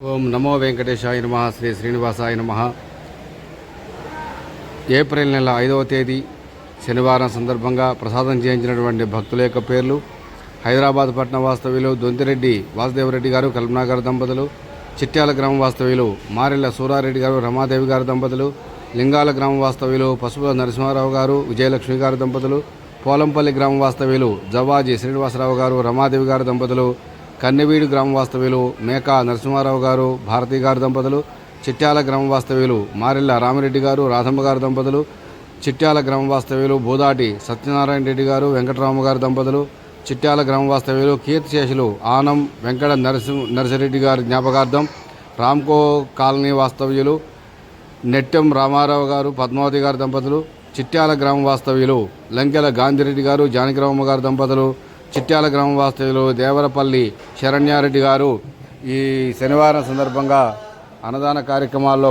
ఓం నమో వెంకటేశాయ నమ శ్రీ శ్రీనివాసాయ నమ. ఏప్రిల్ నెల ఐదవ తేదీ శనివారం సందర్భంగా ప్రసాదం చేయించినటువంటి భక్తుల యొక్క పేర్లు హైదరాబాద్ పట్టణ వాస్తవ్యులు దొంతిరెడ్డి వాసుదేవరెడ్డి గారు కల్పనాగారు దంపతులు చిట్యాల గ్రామ వాస్తవ్యులు మారెళ్ళ సూరారెడ్డి గారు రమాదేవి గారు దంపతులు లింగాల గ్రామ వాస్తవ్యులు పసుపు నరసింహారావు గారు విజయలక్ష్మి గారు దంపతులు పోలంపల్లి గ్రామ వాస్తవ్యులు జవాజీ శ్రీనివాసరావు గారు రమాదేవి గారు దంపతులు కన్నెవీడు గ్రామ వాస్తవ్యులు మేకా నరసింహారావు గారు భారతి గారు దంపతులు చిట్యాల గ్రామ వాస్తవ్యులు మారెల్ల రామిరెడ్డి గారు రాధమ్మ గారు దంపతులు చిట్యాల గ్రామ వాస్తవ్యులు బోదాటి సత్యనారాయణ రెడ్డి గారు వెంకటరామ గారు దంపతులు చిట్యాల గ్రామ వాస్తవ్యులు కీర్తిశేషులు ఆనం వెంకట నరసింహ నరసిరెడ్డి గారి జ్ఞాపకార్థం రామ్కో కాలనీ వాస్తవ్యులు నెట్టెం రామారావు గారు పద్మావతి గారి దంపతులు చిట్యాల గ్రామ వాస్తవ్యులు లంకెల గాంధిరెడ్డి గారు జానకిరామ గారి దంపతులు చిట్యాల గ్రామ వాస్తవ్యులు దేవరపల్లి శరణ్యారెడ్డి గారు ఈ శనివారం సందర్భంగా అన్నదాన కార్యక్రమాల్లో